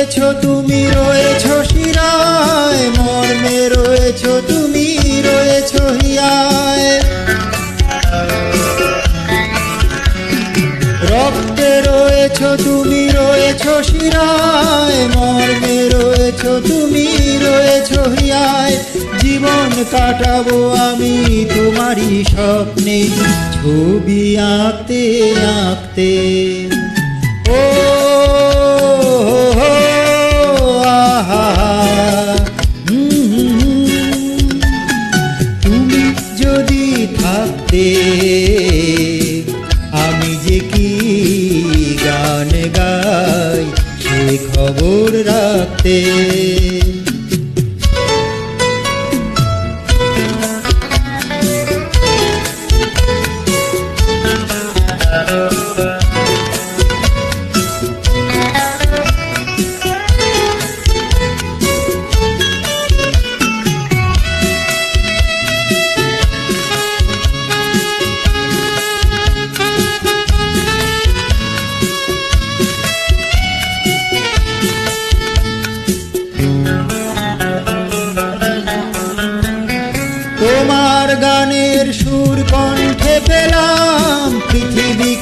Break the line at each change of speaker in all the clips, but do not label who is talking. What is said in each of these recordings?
রয়েছ, তুমি রয়েছ শিরায়, মর্মে রয়েছ, তুমি রয়েছ হিয়ায়। রক্তে রয়েছ, তুমি রয়েছ শিরায়, মর্মে রয়েছ, তুমি রয়েছ হিয়ায়। জীবন কাটাবো আমি তোমারই স্বপ্নে, ছবি আঁকতে আঁকতে। ও থাকতে আমি যে কি গান গাই সে খবর রাখতে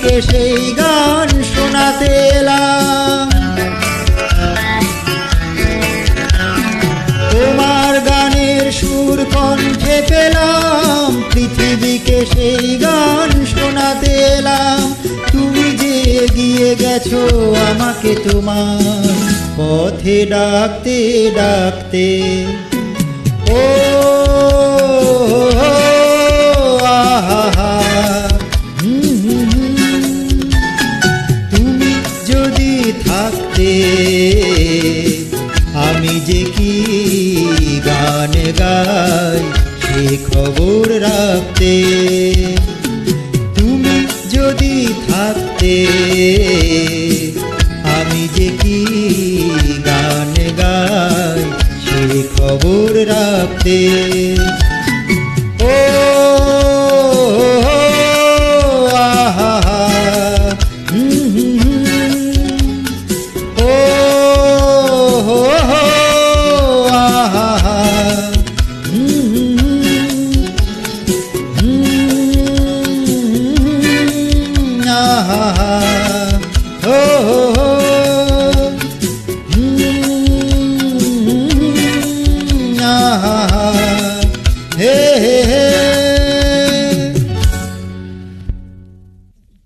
পৃথিবীকে সেই গান শোনাতে এলাম। তোমার গানের সুর কণ্ঠে পেলাম, পৃথিবীকে সেই গান শোনাতে এলাম। তুমি যে এগিয়ে গেছো আমাকে তোমার পথে ডাকতে ডাকতে। ও থাকতে আমি যে কি গান গাই সে খবর রাখতে। তুমি যদি থাকতে, আমি যে কি গান গাই সে খবর রাখতে।